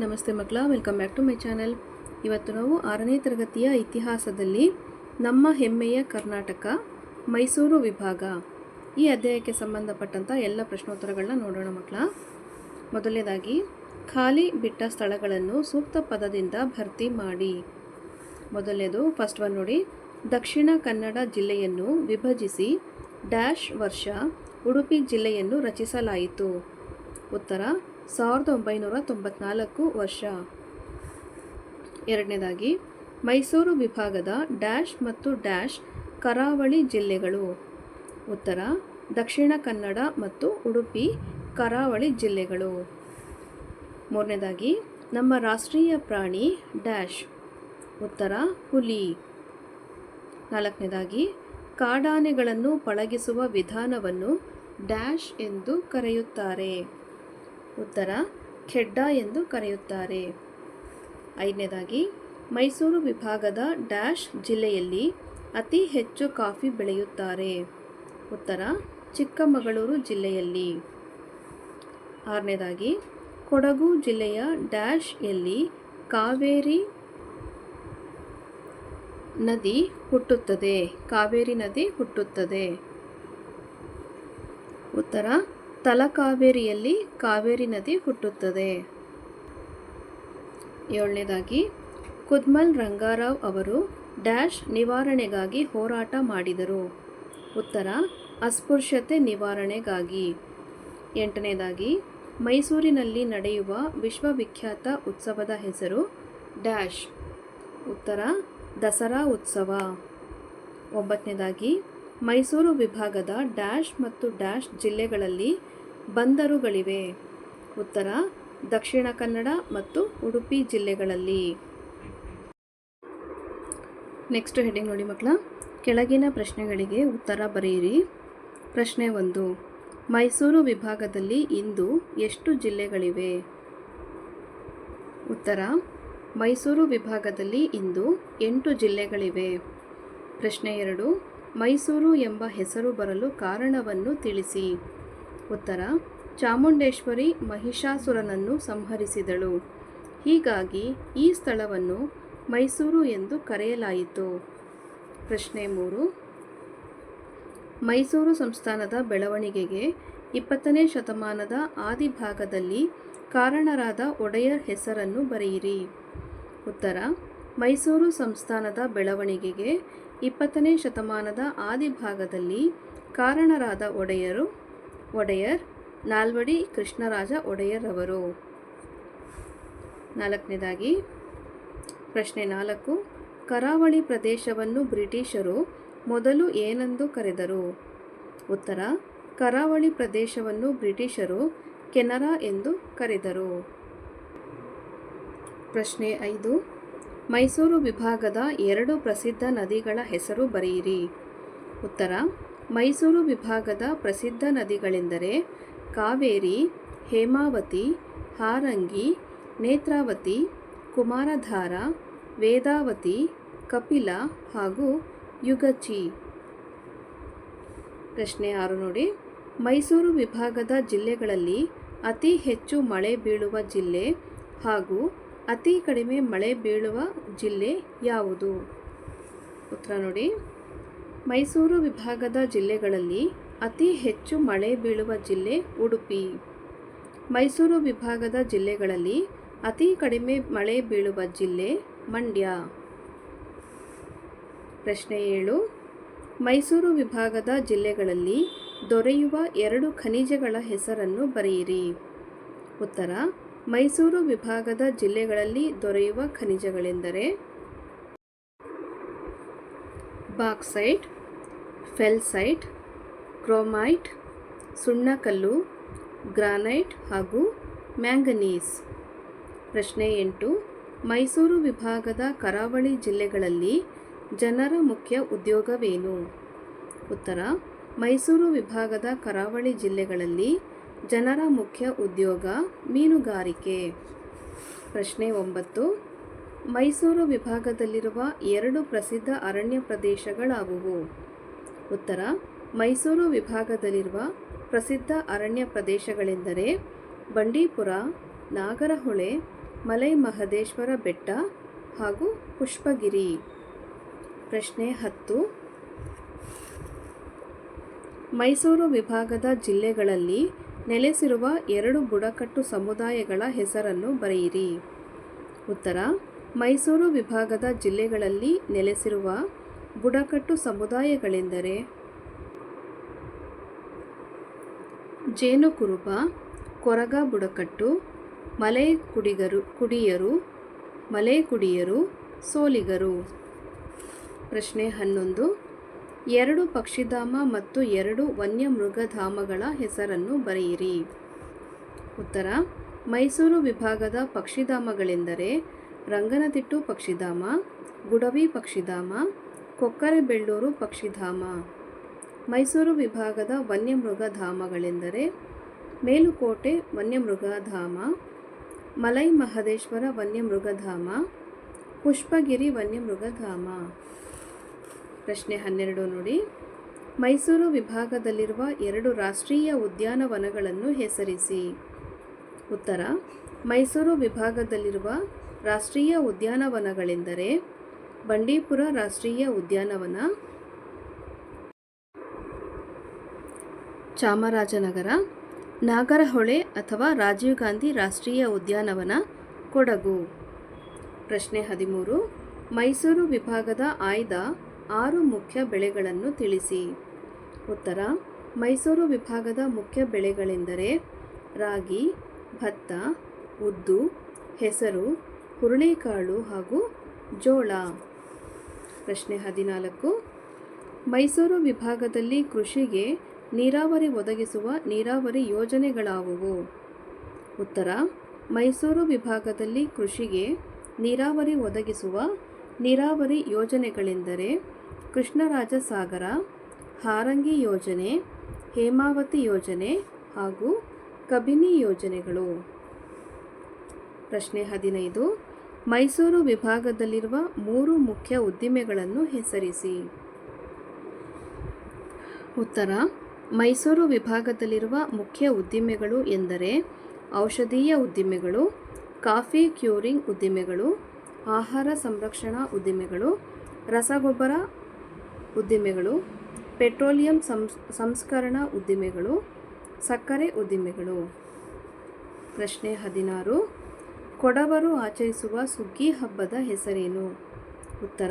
ನಮಸ್ತೆ ಮಕ್ಕಳ welcome back to my channel ಇವತ್ತು ನಾವು ಆರನೇ ತರಗತಿಯ ಇತಿಹಾಸದಲ್ಲಿ ನಮ್ಮ ಹೆಮ್ಮೆಯ ಕರ್ನಾಟಕ, ಮೈಸೂರು ವಿಭಾಗ ಈ ಅಧ್ಯಾಯಕ್ಕೆ ಸಂಬಂಧಪಟ್ಟಂಥ ಎಲ್ಲ ಪ್ರಶ್ನೋತ್ತರಗಳನ್ನ ನೋಡೋಣ ಮಕ್ಕಳ. ಮೊದಲನೇದಾಗಿ, ಖಾಲಿ ಬಿಟ್ಟ ಸ್ಥಳಗಳನ್ನು ಸೂಕ್ತ ಪದದಿಂದ ಭರ್ತಿ ಮಾಡಿ. ಮೊದಲನೇದು ಫಸ್ಟ್ ಒನ್ ನೋಡಿ. ದಕ್ಷಿಣ ಕನ್ನಡ ಜಿಲ್ಲೆಯನ್ನು ವಿಭಜಿಸಿ ಡ್ಯಾಶ್ ವರ್ಷ ಉಡುಪಿ ಜಿಲ್ಲೆಯನ್ನು ರಚಿಸಲಾಯಿತು. ಉತ್ತರ ಸಾವಿರದ ಒಂಬೈನೂರ ತೊಂಬತ್ನಾಲ್ಕು ವರ್ಷ. ಎರಡನೇದಾಗಿ, ಮೈಸೂರು ವಿಭಾಗದ ಡ್ಯಾಶ್ ಮತ್ತು ಡ್ಯಾಶ್ ಕರಾವಳಿ ಜಿಲ್ಲೆಗಳು. ಉತ್ತರ, ದಕ್ಷಿಣ ಕನ್ನಡ ಮತ್ತು ಉಡುಪಿ ಕರಾವಳಿ ಜಿಲ್ಲೆಗಳು. ಮೂರನೇದಾಗಿ, ನಮ್ಮ ರಾಷ್ಟ್ರೀಯ ಪ್ರಾಣಿ ಡ್ಯಾಶ್. ಉತ್ತರ, ಹುಲಿ. ನಾಲ್ಕನೇದಾಗಿ, ಕಾಡಾನೆಗಳನ್ನು ಪಳಗಿಸುವ ವಿಧಾನವನ್ನು ಡ್ಯಾಶ್ ಎಂದು ಕರೆಯುತ್ತಾರೆ. ಉತ್ತರ ಖೆಡ್ಡ ಎಂದು ಕರೆಯುತ್ತಾರೆ. ಐದನೇದಾಗಿ, ಮೈಸೂರು ವಿಭಾಗದ ಡ್ಯಾಶ್ ಜಿಲ್ಲೆಯಲ್ಲಿ ಅತಿ ಹೆಚ್ಚು ಕಾಫಿ ಬೆಳೆಯುತ್ತಾರೆ. ಉತ್ತರ, ಚಿಕ್ಕಮಗಳೂರು ಜಿಲ್ಲೆಯಲ್ಲಿ. ಆರನೇದಾಗಿ, ಕೊಡಗು ಜಿಲ್ಲೆಯ ಡ್ಯಾಶ್ ಎಲ್ಲಿ ಕಾವೇರಿ ನದಿ ಹುಟ್ಟುತ್ತದೆ. ಕಾವೇರಿ ನದಿ ಹುಟ್ಟುತ್ತದೆ. ಉತ್ತರ ತಲಕಾವೇರಿಯಲ್ಲಿ ಕಾವೇರಿ ನದಿ ಹುಟ್ಟುತ್ತದೆ. ಏಳನೇದಾಗಿ, ಕುದ್ಮಲ್ ರಂಗಾರಾವ್ ಅವರು ಡ್ಯಾಶ್ ನಿವಾರಣೆಗಾಗಿ ಹೋರಾಟ ಮಾಡಿದರು. ಉತ್ತರ, ಅಸ್ಪೃಶ್ಯತೆ ನಿವಾರಣೆಗಾಗಿ. ಎಂಟನೇದಾಗಿ, ಮೈಸೂರಿನಲ್ಲಿ ನಡೆಯುವ ವಿಶ್ವವಿಖ್ಯಾತ ಉತ್ಸವದ ಹೆಸರು ಡ್ಯಾಶ್. ಉತ್ತರ, ದಸರಾ ಉತ್ಸವ. ಒಂಬತ್ತನೇದಾಗಿ, ಮೈಸೂರು ವಿಭಾಗದ ಡ್ಯಾಶ್ ಮತ್ತು ಡ್ಯಾಶ್ ಜಿಲ್ಲೆಗಳಲ್ಲಿ ಬಂದರುಗಳಿವೆ. ಉತ್ತರ, ದಕ್ಷಿಣ ಕನ್ನಡ ಮತ್ತು ಉಡುಪಿ ಜಿಲ್ಲೆಗಳಲ್ಲಿ. ನೆಕ್ಸ್ಟ್ ಹೆಡಿಂಗ್ ನೋಡಿ ಮಕ್ಕಳ. ಕೆಳಗಿನ ಪ್ರಶ್ನೆಗಳಿಗೆ ಉತ್ತರ ಬರೆಯಿರಿ. ಪ್ರಶ್ನೆ ಒಂದು. ಮೈಸೂರು ವಿಭಾಗದಲ್ಲಿ ಇಂದು ಎಷ್ಟು ಜಿಲ್ಲೆಗಳಿವೆ? ಉತ್ತರ. ಮೈಸೂರು ವಿಭಾಗದಲ್ಲಿ ಇಂದು ಎಂಟು ಜಿಲ್ಲೆಗಳಿವೆ. ಪ್ರಶ್ನೆ ಎರಡು. ಮೈಸೂರು ಎಂಬ ಹೆಸರು ಬರಲು ಕಾರಣವನ್ನು ತಿಳಿಸಿ. ಉತ್ತರ, ಚಾಮುಂಡೇಶ್ವರಿ ಮಹಿಷಾಸುರನನ್ನು ಸಂಹರಿಸಿದಳು. ಹೀಗಾಗಿ ಈ ಸ್ಥಳವನ್ನು ಮೈಸೂರು ಎಂದು ಕರೆಯಲಾಯಿತು. ಪ್ರಶ್ನೆ ಮೂರು. ಮೈಸೂರು ಸಂಸ್ಥಾನದ ಬೆಳವಣಿಗೆಗೆ ಇಪ್ಪತ್ತನೇ ಶತಮಾನದ ಆದಿಭಾಗದಲ್ಲಿ ಕಾರಣರಾದ ಒಡೆಯರ್ ಹೆಸರನ್ನು ಬರೆಯಿರಿ. ಉತ್ತರ. ಮೈಸೂರು ಸಂಸ್ಥಾನದ ಬೆಳವಣಿಗೆಗೆ ಇಪ್ಪತ್ತನೇ ಶತಮಾನದ ಆದಿಭಾಗದಲ್ಲಿ ಕಾರಣರಾದ ಒಡೆಯರು ಒಡೆಯರ್ ನಾಲ್ವಡಿ ಕೃಷ್ಣರಾಜ ಒಡೆಯರ್ ಅವರು ನಾಲ್ಕನೇದಾಗಿ, ಪ್ರಶ್ನೆ ನಾಲ್ಕು. ಕರಾವಳಿ ಪ್ರದೇಶವನ್ನು ಬ್ರಿಟಿಷರು ಮೊದಲು ಏನೆಂದು ಕರೆದರು? ಉತ್ತರ, ಕರಾವಳಿ ಪ್ರದೇಶವನ್ನು ಬ್ರಿಟಿಷರು ಕೆನರಾ ಎಂದು ಕರೆದರು. ಪ್ರಶ್ನೆ ಐದು. ಮೈಸೂರು ವಿಭಾಗದ ಎರಡು ಪ್ರಸಿದ್ಧ ನದಿಗಳ ಹೆಸರು ಬರೆಯಿರಿ. ಉತ್ತರ ಮೈಸೂರು ವಿಭಾಗದ ಪ್ರಸಿದ್ಧ ನದಿಗಳೆಂದರೆ ಕಾವೇರಿ, ಹೇಮಾವತಿ, ಹಾರಂಗಿ, ನೇತ್ರಾವತಿ, ಕುಮಾರಧಾರ, ವೇದಾವತಿ, ಕಪಿಲ ಹಾಗೂ ಯುಗಚಿ. ಪ್ರಶ್ನೆ ಆರು ನೋಡಿ. ಮೈಸೂರು ವಿಭಾಗದ ಜಿಲ್ಲೆಗಳಲ್ಲಿ ಅತಿ ಹೆಚ್ಚು ಮಳೆ ಬೀಳುವ ಜಿಲ್ಲೆ ಹಾಗೂ ಅತಿ ಕಡಿಮೆ ಮಳೆ ಬೀಳುವ ಜಿಲ್ಲೆ ಯಾವುದು? ಉತ್ತರ ನೋಡಿ. ಮೈಸೂರು ವಿಭಾಗದ ಜಿಲ್ಲೆಗಳಲ್ಲಿ ಅತಿ ಹೆಚ್ಚು ಮಳೆ ಬೀಳುವ ಜಿಲ್ಲೆ ಉಡುಪಿ. ಮೈಸೂರು ವಿಭಾಗದ ಜಿಲ್ಲೆಗಳಲ್ಲಿ ಅತಿ ಕಡಿಮೆ ಮಳೆ ಬೀಳುವ ಜಿಲ್ಲೆ ಮಂಡ್ಯ. ಪ್ರಶ್ನೆ ಏಳು, ಮೈಸೂರು ವಿಭಾಗದ ಜಿಲ್ಲೆಗಳಲ್ಲಿ ದೊರೆಯುವ ಎರಡು ಖನಿಜಗಳ ಹೆಸರನ್ನು ಬರೆಯಿರಿ. ಉತ್ತರ, ಮೈಸೂರು ವಿಭಾಗದ ಜಿಲ್ಲೆಗಳಲ್ಲಿ ದೊರೆಯುವ ಖನಿಜಗಳೆಂದರೆ ಬಾಕ್ಸೈಟ್ ಫೆಲ್ಸೈಟ್ ಕ್ರೋಮೈಟ್ ಸುಣ್ಣಕಲ್ಲು ಗ್ರಾನೈಟ್ ಹಾಗೂ ಮ್ಯಾಂಗನೀಸ್ ಪ್ರಶ್ನೆ ಎಂಟು, ಮೈಸೂರು ವಿಭಾಗದ ಕರಾವಳಿ ಜಿಲ್ಲೆಗಳಲ್ಲಿ ಜನರ ಮುಖ್ಯ ಉದ್ಯೋಗವೇನು? ಉತ್ತರ, ಮೈಸೂರು ವಿಭಾಗದ ಕರಾವಳಿ ಜಿಲ್ಲೆಗಳಲ್ಲಿ ಜನರ ಮುಖ್ಯ ಉದ್ಯೋಗ ಮೀನುಗಾರಿಕೆ. ಪ್ರಶ್ನೆ ಒಂಬತ್ತು ಮೈಸೂರು ವಿಭಾಗದಲ್ಲಿರುವ ಎರಡು ಪ್ರಸಿದ್ಧ ಅರಣ್ಯ ಪ್ರದೇಶಗಳಾವುವು ಉತ್ತರ, ಮೈಸೂರು ವಿಭಾಗದಲ್ಲಿರುವ ಪ್ರಸಿದ್ಧ ಅರಣ್ಯ ಪ್ರದೇಶಗಳೆಂದರೆ ಬಂಡೀಪುರ, ನಾಗರಹೊಳೆ ಮಲೈ ಮಹದೇಶ್ವರ ಬೆಟ್ಟ ಹಾಗೂ ಪುಷ್ಪಗಿರಿ. ಪ್ರಶ್ನೆ ಹತ್ತು. ಮೈಸೂರು ವಿಭಾಗದ ಜಿಲ್ಲೆಗಳಲ್ಲಿ ನೆಲೆಸಿರುವ ಎರಡು ಬುಡಕಟ್ಟು ಸಮುದಾಯಗಳ ಹೆಸರನ್ನು ಬರೆಯಿರಿ. ಉತ್ತರ ಮೈಸೂರು ವಿಭಾಗದ ಜಿಲ್ಲೆಗಳಲ್ಲಿ ನೆಲೆಸಿರುವ ಬುಡಕಟ್ಟು ಸಮುದಾಯಗಳೆಂದರೆ ಜೇನುಕುರುಬ, ಕೊರಗ ಬುಡಕಟ್ಟು ಮಲೆ ಕುಡಿಗರು ಕುಡಿಯರು ಮಲೆ ಕುಡಿಯರು ಸೋಲಿಗರು. ಪ್ರಶ್ನೆ ಹನ್ನೊಂದು. ಎರಡು ಪಕ್ಷಿಧಾಮ ಮತ್ತು ಎರಡು ವನ್ಯಮೃಗಧಾಮಗಳ ಹೆಸರನ್ನು ಬರೆಯಿರಿ. ಉತ್ತರ. ಮೈಸೂರು ವಿಭಾಗದ ಪಕ್ಷಿಧಾಮಗಳೆಂದರೆ ರಂಗನತಿಟ್ಟು ಪಕ್ಷಿಧಾಮ, ಗುಡವಿ ಪಕ್ಷಿಧಾಮ ಕೊಕ್ಕರೆಬೆಳ್ಳೂರು ಪಕ್ಷಿಧಾಮ. ಮೈಸೂರು ವಿಭಾಗದ ವನ್ಯಮೃಗಧಾಮಗಳೆಂದರೆ ಮೇಲುಕೋಟೆ ವನ್ಯಮೃಗಧಾಮ ಮಲೈ ಮಹದೇಶ್ವರ ವನ್ಯಮೃಗಧಾಮ ಪುಷ್ಪಗಿರಿ ವನ್ಯಮೃಗಧಾಮ ಪ್ರಶ್ನೆ ಹನ್ನೆರಡು ನೋಡಿ. ಮೈಸೂರು ವಿಭಾಗದಲ್ಲಿರುವ ಎರಡು ರಾಷ್ಟ್ರೀಯ ಉದ್ಯಾನವನಗಳನ್ನು ಹೆಸರಿಸಿ. ಉತ್ತರ, ಮೈಸೂರು ವಿಭಾಗದಲ್ಲಿರುವ ರಾಷ್ಟ್ರೀಯ ಉದ್ಯಾನವನಗಳೆಂದರೆ ಬಂಡೀಪುರ ರಾಷ್ಟ್ರೀಯ ಉದ್ಯಾನವನ, ಚಾಮರಾಜನಗರ, ನಾಗರಹೊಳೆ ಅಥವಾ ರಾಜೀವ್ ಗಾಂಧಿ ರಾಷ್ಟ್ರೀಯ ಉದ್ಯಾನವನ, ಕೊಡಗು. ಪ್ರಶ್ನೆ ಹದಿಮೂರು. ಮೈಸೂರು ವಿಭಾಗದ ಆಯ್ದ ಆರು ಮುಖ್ಯ ಬೆಳೆಗಳನ್ನು ತಿಳಿಸಿ. ಉತ್ತರ. ಮೈಸೂರು ವಿಭಾಗದ ಮುಖ್ಯ ಬೆಳೆಗಳೆಂದರೆ ರಾಗಿ, ಭತ್ತ, ಉದ್ದು, ಹೆಸರು ಹುರುಳಿಕಾಳು ಹಾಗೂ ಜೋಳ. ಪ್ರಶ್ನೆ ಹದಿನಾಲ್ಕು. ಮೈಸೂರು ವಿಭಾಗದಲ್ಲಿ ಕೃಷಿಗೆ ನೀರಾವರಿ ಒದಗಿಸುವ ನೀರಾವರಿ ಯೋಜನೆಗಳಾವುವು? ಉತ್ತರ, ಮೈಸೂರು ವಿಭಾಗದಲ್ಲಿ ಕೃಷಿಗೆ ನೀರಾವರಿ ಒದಗಿಸುವ ನೀರಾವರಿ ಯೋಜನೆಗಳೆಂದರೆ ಕೃಷ್ಣರಾಜ ಸಾಗರ ಹಾರಂಗಿ ಯೋಜನೆ, ಹೇಮಾವತಿ ಯೋಜನೆ ಹಾಗೂ ಕಬಿನಿ ಯೋಜನೆಗಳು. ಪ್ರಶ್ನೆ ಹದಿನೈದು. ಮೈಸೂರು ವಿಭಾಗದಲ್ಲಿರುವ ಮೂರು ಮುಖ್ಯ ಉದ್ದಿಮೆಗಳನ್ನು ಹೆಸರಿಸಿ. ಉತ್ತರ. ಮೈಸೂರು ವಿಭಾಗದಲ್ಲಿರುವ ಮುಖ್ಯ ಉದ್ದಿಮೆಗಳು ಎಂದರೆ ಔಷಧೀಯ ಉದ್ದಿಮೆಗಳು, ಕಾಫಿ ಕ್ಯೂರಿಂಗ್ ಉದ್ದಿಮೆಗಳು, ಆಹಾರ ಸಂರಕ್ಷಣಾ ಉದ್ದಿಮೆಗಳು, ರಸಗೊಬ್ಬರ ಉದ್ದಿಮೆಗಳು, ಪೆಟ್ರೋಲಿಯಂ ಸಂಸ್, ಸಂಸ್ಕರಣಾ ಉದ್ದಿಮೆಗಳು, ಸಕ್ಕರೆ ಉದ್ದಿಮೆಗಳು. ಪ್ರಶ್ನೆ ಹದಿನಾರು. ಕೊಡವರು ಆಚರಿಸುವ ಸುಗ್ಗಿ ಹಬ್ಬದ ಹೆಸರೇನು? ಉತ್ತರ,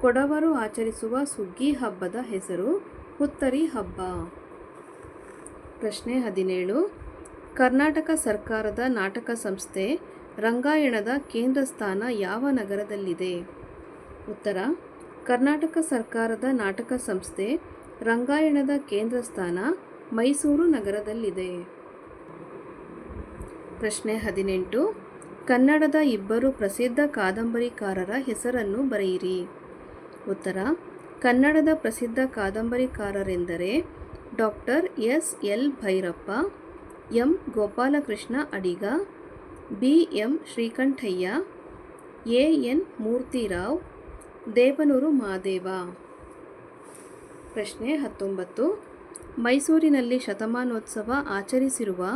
ಕೊಡವರು ಆಚರಿಸುವ ಸುಗ್ಗಿ ಹಬ್ಬದ ಹೆಸರು ಹುತ್ತರಿ ಹಬ್ಬ. ಪ್ರಶ್ನೆ ಹದಿನೇಳು, ಕರ್ನಾಟಕ ಸರ್ಕಾರದ ನಾಟಕ ಸಂಸ್ಥೆ ರಂಗಾಯಣದ ಕೇಂದ್ರ ಸ್ಥಾನ ಯಾವ ನಗರದಲ್ಲಿದೆ? ಉತ್ತರ, ಕರ್ನಾಟಕ ಸರ್ಕಾರದ ನಾಟಕ ಸಂಸ್ಥೆ ರಂಗಾಯಣದ ಕೇಂದ್ರ ಸ್ಥಾನ ಮೈಸೂರು ನಗರದಲ್ಲಿದೆ. ಪ್ರಶ್ನೆ ಹದಿನೆಂಟು ಕನ್ನಡದ ಇಬ್ಬರು ಪ್ರಸಿದ್ಧ ಕಾದಂಬರಿಕಾರರ ಹೆಸರನ್ನು ಬರೆಯಿರಿ. ಉತ್ತರ, ಕನ್ನಡದ ಪ್ರಸಿದ್ಧ ಕಾದಂಬರಿಕಾರರೆಂದರೆ doctor S. L. Bhyrappa, M. Gopalakrishna Adiga, B. M. Srikantaiah, A. N. Murthy Rao, Devanur Mahadeva ಪ್ರಶ್ನೆ ಹತ್ತೊಂಬತ್ತು, ಮೈಸೂರಿನಲ್ಲಿ ಶತಮಾನೋತ್ಸವ ಆಚರಿಸಿರುವ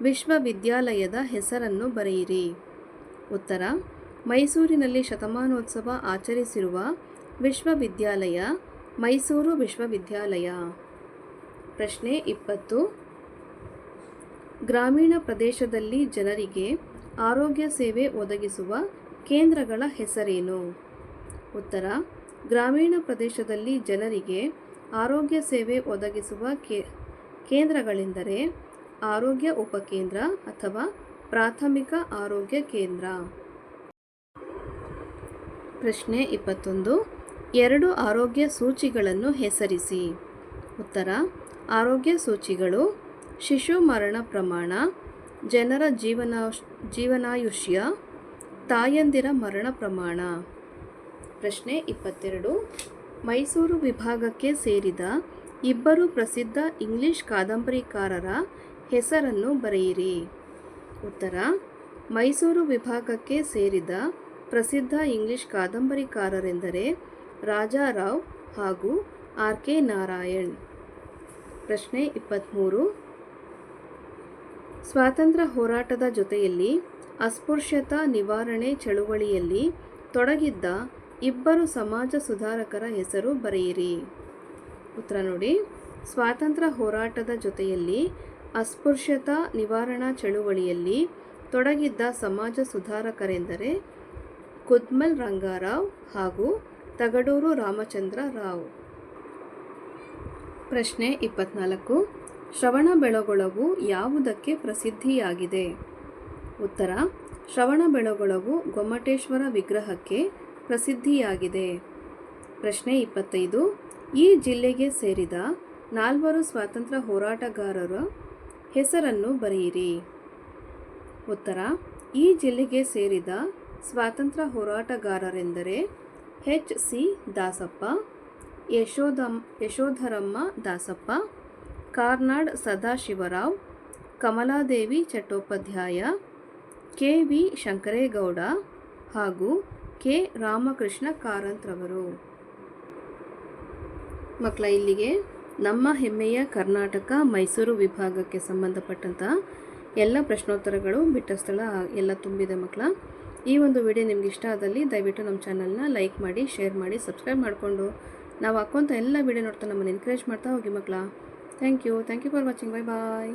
ವಿಶ್ವವಿದ್ಯಾಲಯದ ಹೆಸರನ್ನು ಬರೆಯಿರಿ. ಉತ್ತರ, ಮೈಸೂರಿನಲ್ಲಿ ಶತಮಾನೋತ್ಸವ ಆಚರಿಸಿರುವ ವಿಶ್ವವಿದ್ಯಾಲಯ, ಮೈಸೂರು ವಿಶ್ವವಿದ್ಯಾಲಯ. ಪ್ರಶ್ನೆ ಇಪ್ಪತ್ತು. ಗ್ರಾಮೀಣ ಪ್ರದೇಶದಲ್ಲಿ ಜನರಿಗೆ ಆರೋಗ್ಯ ಸೇವೆ ಒದಗಿಸುವ ಕೇಂದ್ರಗಳ ಹೆಸರೇನು? ಉತ್ತರ, ಗ್ರಾಮೀಣ ಪ್ರದೇಶದಲ್ಲಿ ಜನರಿಗೆ ಆರೋಗ್ಯ ಸೇವೆ ಒದಗಿಸುವ ಕೇಂದ್ರಗಳೆಂದರೆ ಆರೋಗ್ಯ ಉಪಕೇಂದ್ರ ಅಥವಾ ಪ್ರಾಥಮಿಕ ಆರೋಗ್ಯ ಕೇಂದ್ರ. ಪ್ರಶ್ನೆ ಇಪ್ಪತ್ತೊಂದು. ಎರಡು ಆರೋಗ್ಯ ಸೂಚಿಗಳನ್ನು ಹೆಸರಿಸಿ. ಉತ್ತರ, ಆರೋಗ್ಯ ಸೂಚಿಗಳು ಶಿಶು ಮರಣ ಪ್ರಮಾಣ, ಜನರ ಜೀವನ, ಜೀವನಾಯುಷ್ಯ, ತಾಯಂದಿರ ಮರಣ ಪ್ರಮಾಣ. ಪ್ರಶ್ನೆ ಇಪ್ಪತ್ತೆರಡು. ಮೈಸೂರು ವಿಭಾಗಕ್ಕೆ ಸೇರಿದ ಇಬ್ಬರು ಪ್ರಸಿದ್ಧ ಇಂಗ್ಲಿಷ್ ಕಾದಂಬರಿಕಾರರ ಹೆಸರನ್ನು ಬರೆಯಿರಿ. ಉತ್ತರ, ಮೈಸೂರು ವಿಭಾಗಕ್ಕೆ ಸೇರಿದ ಪ್ರಸಿದ್ಧ ಇಂಗ್ಲಿಷ್ ಕಾದಂಬರಿಕಾರರೆಂದರೆ ರಾಜಾರಾವ್ ಹಾಗೂ ಆರ್ ಕೆ ನಾರಾಯಣ್. ಪ್ರಶ್ನೆ ಇಪ್ಪತ್ತ್ಮೂರು ಸ್ವಾತಂತ್ರ್ಯ ಹೋರಾಟದ ಜೊತೆಯಲ್ಲಿ ಅಸ್ಪೃಶ್ಯತಾ ನಿವಾರಣೆ ಚಳುವಳಿಯಲ್ಲಿ ತೊಡಗಿದ್ದ ಇಬ್ಬರು ಸಮಾಜ ಸುಧಾರಕರ ಹೆಸರು ಬರೆಯಿರಿ. ಉತ್ತರ ನೋಡಿ. ಸ್ವಾತಂತ್ರ್ಯ ಹೋರಾಟದ ಜೊತೆಯಲ್ಲಿ ಅಸ್ಪೃಶ್ಯತಾ ನಿವಾರಣಾ ಚಳುವಳಿಯಲ್ಲಿ ತೊಡಗಿದ್ದ ಸಮಾಜ ಸುಧಾರಕರೆಂದರೆ ಕುದ್ಮಲ್ ರಂಗಾರಾವ್ ಹಾಗೂ ತಗಡೂರು ರಾಮಚಂದ್ರ ರಾವ್. ಪ್ರಶ್ನೆ ಇಪ್ಪತ್ನಾಲ್ಕು. ಶ್ರವಣ ಬೆಳಗೊಳವು ಯಾವುದಕ್ಕೆ ಪ್ರಸಿದ್ಧಿಯಾಗಿದೆ? ಉತ್ತರ. ಶ್ರವಣ ಬೆಳಗೊಳವು ಗೊಮ್ಮಟೇಶ್ವರ ವಿಗ್ರಹಕ್ಕೆ ಪ್ರಸಿದ್ಧಿಯಾಗಿದೆ. ಪ್ರಶ್ನೆ ಇಪ್ಪತ್ತೈದು. ಈ ಜಿಲ್ಲೆಗೆ ಸೇರಿದ ನಾಲ್ವರು ಸ್ವಾತಂತ್ರ್ಯ ಹೋರಾಟಗಾರರ ಹೆಸರನ್ನು ಬರೆಯಿರಿ. ಉತ್ತರ, ಈ ಜಿಲ್ಲೆಗೆ ಸೇರಿದ ಸ್ವಾತಂತ್ರ್ಯ ಹೋರಾಟಗಾರರೆಂದರೆ H C Dasappa Yashodham Yashodharamma Dasappa, Karnad Sadashivarao, Kamaladevi Chattopadhyay, K V Shankaregowda ಹಾಗೂ ಕೆ ರಾಮಕೃಷ್ಣ ಕಾರಂತ್ರವರು. ಮಕ್ಕಳ, ಇಲ್ಲಿಗೆ ನಮ್ಮ ಹೆಮ್ಮೆಯ ಕರ್ನಾಟಕ ಮೈಸೂರು ವಿಭಾಗಕ್ಕೆ ಸಂಬಂಧಪಟ್ಟಂತಹ ಎಲ್ಲ ಪ್ರಶ್ನೋತ್ತರಗಳು ಬಿಟ್ಟ ಸ್ಥಳ, ಎಲ್ಲ ತುಂಬಿದೆ ಮಕ್ಕಳ. ಈ ಒಂದು ವಿಡಿಯೋ ನಿಮ್ಗೆ ಇಷ್ಟ ಆದಲ್ಲಿ ದಯವಿಟ್ಟು ನಮ್ಮ ಚಾನಲ್ನ ಲೈಕ್ ಮಾಡಿ, ಶೇರ್ ಮಾಡಿ, ಸಬ್ಸ್ಕ್ರೈಬ್ ಮಾಡಿಕೊಂಡು. ನಾವು ಹಾಕೋಂಥ ಎಲ್ಲ ವಿಡಿಯೋ ನೋಡ್ತಾ ನಮ್ಮನ್ನು ಎನ್ಕರೇಜ್ ಮಾಡ್ತಾ ಹೋಗಿ ಮಕ್ಕಳ. Thank you thank you for watching bye bye